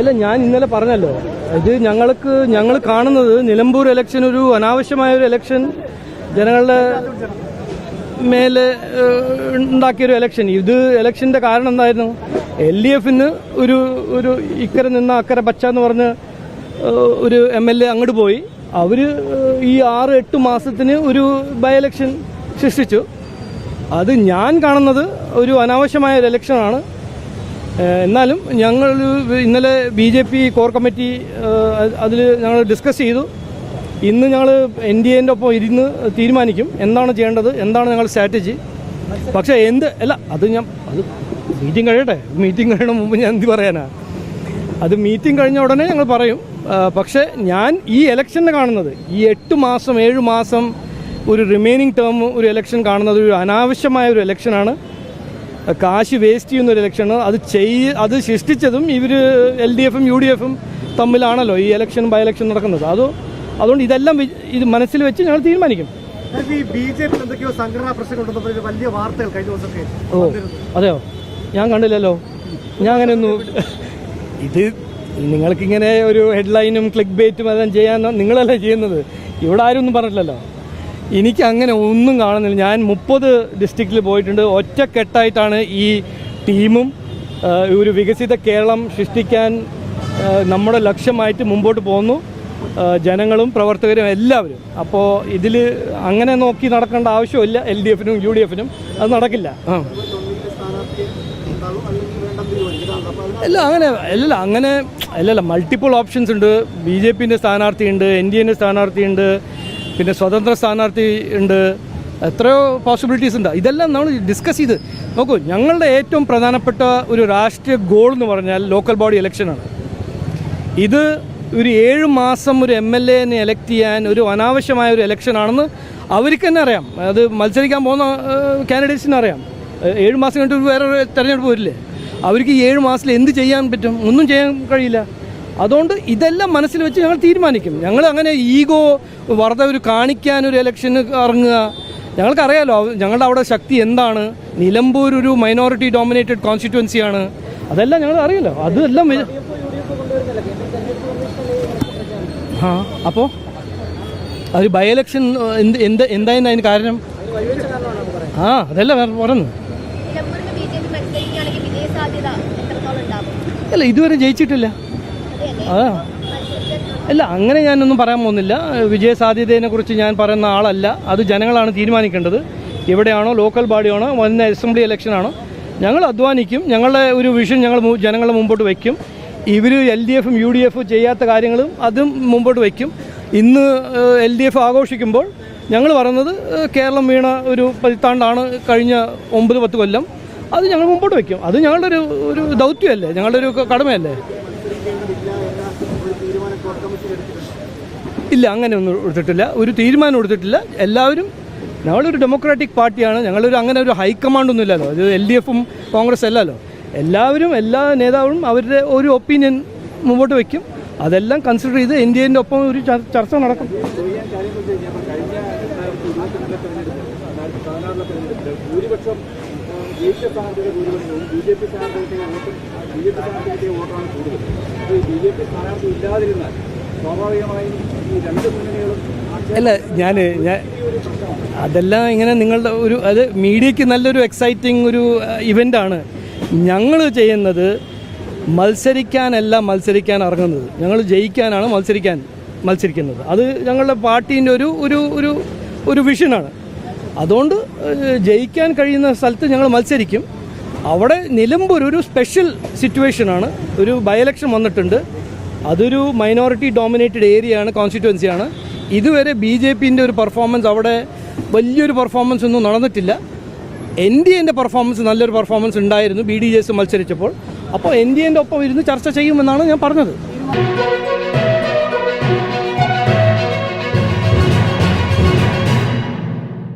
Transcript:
അല്ല ഞാൻ ഇന്നലെ പറഞ്ഞല്ലോ. ഇത് ഞങ്ങൾക്ക് ഞങ്ങൾ കാണുന്നത് നിലമ്പൂർ ഇലക്ഷൻ ഒരു അനാവശ്യമായ ഒരു ഇലക്ഷൻ ജനങ്ങളുടെ മേലെ ഉണ്ടാക്കിയൊരു ഇലക്ഷൻ ഇത് ഇലക്ഷന്റെ കാരണം എന്തായിരുന്നു? എൽ ഡി എഫിന് ഒരു ഒരു ഇക്കരെ നിന്ന് അക്കരെ പച്ച എന്ന് പറഞ്ഞ് ഒരു എം എൽ എ അങ്ങോട്ട് പോയി. അവർ ഈ ആറ് എട്ട് മാസത്തിന് ഒരു ബൈ ഇലക്ഷൻ സൃഷ്ടിച്ചു. അത് ഞാൻ കാണുന്നത് ഒരു അനാവശ്യമായ ഒരു ഇലക്ഷനാണ് എന്നാലും ഞങ്ങൾ ഇന്നലെ B J P core committee അതിൽ ഞങ്ങൾ ഡിസ്കസ് ചെയ്തു. ഇന്ന് ഞങ്ങൾ എൻ ഡി എന്റെ ഒപ്പം ഇരുന്ന് തീരുമാനിക്കും എന്താണ് ചെയ്യേണ്ടത് എന്താണ് ഞങ്ങൾ സ്ട്രാറ്റജി പക്ഷേ എന്ത് അല്ല അത് ഞാൻ അത് മീറ്റിംഗ് കഴിയട്ടെ മീറ്റിംഗ് കഴിയണ മുമ്പ് ഞാൻ എന്ത് പറയാനാ? അത് മീറ്റിംഗ് കഴിഞ്ഞ ഉടനെ ഞങ്ങൾ പറയും പക്ഷേ ഞാൻ ഈ ഇലക്ഷനെ കാണുന്നത് ഈ എട്ട് മാസം ഏഴ് മാസം ഒരു റിമൈനിങ് ടേം ഒരു ഇലക്ഷൻ കാണുന്നത് ഒരു അനാവശ്യമായ ഒരു ഇലക്ഷനാണ് കാശ് വേസ്റ്റ് ചെയ്യുന്ന ഒരു ഇലക്ഷൻ അത് ചെയ് അത് സൃഷ്ടിച്ചതും ഇവർ എൽ ഡി എഫും യു ഡി എഫും തമ്മിലാണല്ലോ ഈ ഇലക്ഷൻ ബൈ ഇലക്ഷൻ നടക്കുന്നത്. അത് അതുകൊണ്ട് ഇതെല്ലാം ഇത് മനസ്സിൽ വെച്ച് ഞങ്ങൾ തീരുമാനിക്കും. ഓ അതെയോ? ഞാൻ കണ്ടില്ലല്ലോ. ഞാൻ അങ്ങനെ ഒന്നും ഇത് നിങ്ങൾക്കിങ്ങനെ ഒരു ഹെഡ്ലൈനും ക്ലിക്ക് ബേറ്റും അതെല്ലാം ചെയ്യാൻ നിങ്ങളല്ലേ ചെയ്യുന്നത്. ഇവിടെ ആരും ഒന്നും പറഞ്ഞില്ലല്ലോ എനിക്ക് അങ്ങനെ ഒന്നും കാണുന്നില്ല. ഞാൻ മുപ്പത് ഡിസ്ട്രിക്റ്റിൽ പോയിട്ടുണ്ട്. ഒറ്റക്കെട്ടായിട്ടാണ് ഈ ടീമും ഒരു വികസിത കേരളം സൃഷ്ടിക്കാൻ നമ്മുടെ ലക്ഷ്യമായിട്ട് മുമ്പോട്ട് പോകുന്നു ജനങ്ങളും പ്രവർത്തകരും എല്ലാവരും. അപ്പോൾ ഇതിൽ അങ്ങനെ നോക്കി നടക്കേണ്ട ആവശ്യമില്ല. എൽ ഡി എഫിനും യു ഡി എഫിനും. അത് നടക്കില്ല. അല്ല അങ്ങനെ അല്ലല്ല അങ്ങനെ അല്ലല്ല മൾട്ടിപ്പിൾ ഓപ്ഷൻസ് ഉണ്ട്. ബി ജെ പിന്റെ സ്ഥാനാർത്ഥിയുണ്ട് എൻ ഡി എന്റെ സ്ഥാനാർത്ഥി ഉണ്ട് പിന്നെ സ്വതന്ത്ര സ്ഥാനാർത്ഥി ഉണ്ട്. എത്രയോ പോസിബിലിറ്റീസ് ഉണ്ട്. ഇതെല്ലാം നമ്മൾ ഡിസ്കസ് ചെയ്ത് നോക്കൂ ഞങ്ങളുടെ ഏറ്റവും പ്രധാനപ്പെട്ട ഒരു രാഷ്ട്രീയ ഗോൾ എന്ന് പറഞ്ഞാൽ ലോക്കൽ ബോഡി ഇലക്ഷനാണ് ഇത് ഒരു ഏഴ് മാസം ഒരു എം എൽ എനെ എലക്ട് ചെയ്യാൻ ഒരു അനാവശ്യമായ ഒരു ഇലക്ഷനാണെന്ന് അവർക്ക് തന്നെ അറിയാം. അത് മത്സരിക്കാൻ പോകുന്ന കാൻഡിഡേറ്റ്സിന് അറിയാം. ഏഴ് മാസം കഴിഞ്ഞിട്ട് വേറെ തെരഞ്ഞെടുപ്പ് വരില്ലേ? അവർക്ക് ഈ ഏഴ് മാസത്തിൽ എന്ത് ചെയ്യാൻ പറ്റും? ഒന്നും ചെയ്യാൻ കഴിയില്ല. അതുകൊണ്ട് ഇതെല്ലാം മനസ്സിൽ വെച്ച് ഞങ്ങൾ തീരുമാനിക്കും. ഞങ്ങൾ അങ്ങനെ ഈഗോ വെറുതെ ഒരു കാണിക്കാൻ ഒരു ഇലക്ഷന് ഇറങ്ങുക. ഞങ്ങൾക്കറിയാലോ ഞങ്ങളുടെ അവിടെ ശക്തി എന്താണ്? നിലമ്പൂർ ഒരു മൈനോറിറ്റി ഡോമിനേറ്റഡ് കോൺസ്റ്റിറ്റ്യുവൻസിയാണ് അതെല്ലാം ഞങ്ങൾ അറിയാലോ അതെല്ലാം ആ അപ്പോൾ അത് ബൈ ഇലക്ഷൻ എന്ത് എന്ത് എന്തായിരുന്നു അതിന് കാരണം? ആ അതല്ല പറഞ്ഞു അല്ല ഇതുവരെ ജയിച്ചിട്ടില്ല. ആ അല്ല അങ്ങനെ ഞാനൊന്നും പറയാൻ പോകുന്നില്ല. വിജയ സാധ്യതയെ കുറിച്ച് ഞാൻ പറയുന്ന ആളല്ല. അത് ജനങ്ങളാണ് തീരുമാനിക്കേണ്ടത്. എവിടെയാണോ ലോക്കൽ ബോഡിയാണോ വന്ന അസംബ്ലി ഇലക്ഷൻ ആണോ ഞങ്ങൾ അധ്വാനിക്കും. ഞങ്ങളുടെ ഒരു വിഷൻ ഞങ്ങൾ ജനങ്ങളെ മുമ്പോട്ട് വയ്ക്കും ഇവർ എൽ ഡി എഫും യു ഡി എഫും ചെയ്യാത്ത കാര്യങ്ങളും അതും മുമ്പോട്ട് വയ്ക്കും ഇന്ന് എൽ ഡി എഫ് ആഘോഷിക്കുമ്പോൾ ഞങ്ങൾ പറയുന്നത് കേരളം വീണ ഒരു പതിറ്റാണ്ടാണ് കഴിഞ്ഞ ഒമ്പത് പത്ത് കൊല്ലം. അത് ഞങ്ങൾ മുമ്പോട്ട് വയ്ക്കും അത് ഞങ്ങളുടെ ഒരു ഒരു ദൗത്യമല്ലേ? ഞങ്ങളുടെ ഒരു കടമയല്ലേ? ഇല്ല അങ്ങനെ ഒന്നും എടുത്തിട്ടില്ല. ഒരു തീരുമാനം എടുത്തിട്ടില്ല. എല്ലാവരും ഞങ്ങളൊരു ഡെമോക്രാറ്റിക് പാർട്ടിയാണ് ഞങ്ങളൊരു അങ്ങനെ ഒരു ഹൈക്കമാൻഡ് ഒന്നും ഇല്ലല്ലോ. അത് എൽ ഡി എഫും കോൺഗ്രസ് അല്ലല്ലോ. എല്ലാവരും എല്ലാ നേതാവും അവരുടെ ഒരു ഒപ്പീനിയൻ മുമ്പോട്ട് വയ്ക്കും അതെല്ലാം കൺസിഡർ ചെയ്ത് ഇന്ത്യന്റെ ഒപ്പം ഒരു ചർച്ച നടക്കും. ഭൂരിപക്ഷം ബി ജെ പി സ്ഥാനാർത്ഥികളുടെ ബി ജെ പി സ്ഥാനാർത്ഥികളുടെ വോട്ടാണ് കൂടുതൽ. ഈ ബി ഈ രണ്ട് മുന്നണികളും അല്ല ഞാൻ അതെല്ലാം ഇങ്ങനെ നിങ്ങളുടെ ഒരു അത് മീഡിയയ്ക്ക് നല്ലൊരു എക്സൈറ്റിംഗ് ഒരു ഇവന്റാണ് ഞങ്ങൾ ചെയ്യുന്നത് മത്സരിക്കാനല്ല മത്സരിക്കാൻ ഇറങ്ങുന്നത്. ഞങ്ങൾ ജയിക്കാനാണ് മത്സരിക്കാൻ മത്സരിക്കുന്നത്. അത് ഞങ്ങളുടെ പാർട്ടീന്റെ ഒരു ഒരു ഒരു ഒരു വിഷനാണ് അതുകൊണ്ട് ജയിക്കാൻ കഴിയുന്ന സ്ഥലത്ത് ഞങ്ങൾ മത്സരിക്കും. അവിടെ നിലമ്പൂർ ഒരു സ്പെഷ്യൽ സിറ്റുവേഷനാണ് ഒരു ബൈ ഇലക്ഷൻ വന്നിട്ടുണ്ട്. അതൊരു മൈനോറിറ്റി ഡോമിനേറ്റഡ് ഏരിയയാണ് കോൺസ്റ്റിറ്റുവൻസിയാണ് ഇതുവരെ ബി ജെ പിന്റെ ഒരു പെർഫോമൻസ് അവിടെ വലിയൊരു പെർഫോമൻസ് ഒന്നും നടന്നിട്ടില്ല. എൻ ഡി എന്റെ പെർഫോമൻസ് നല്ലൊരു പെർഫോമൻസ് ഉണ്ടായിരുന്നു. ബി ഡി ജെ എസ് മത്സരിച്ചപ്പോൾ. അപ്പോൾ എൻ ഡി എന്റെ ഒപ്പം ഇരുന്ന് ചർച്ച ചെയ്യുമെന്നാണ് ഞാൻ പറഞ്ഞത്.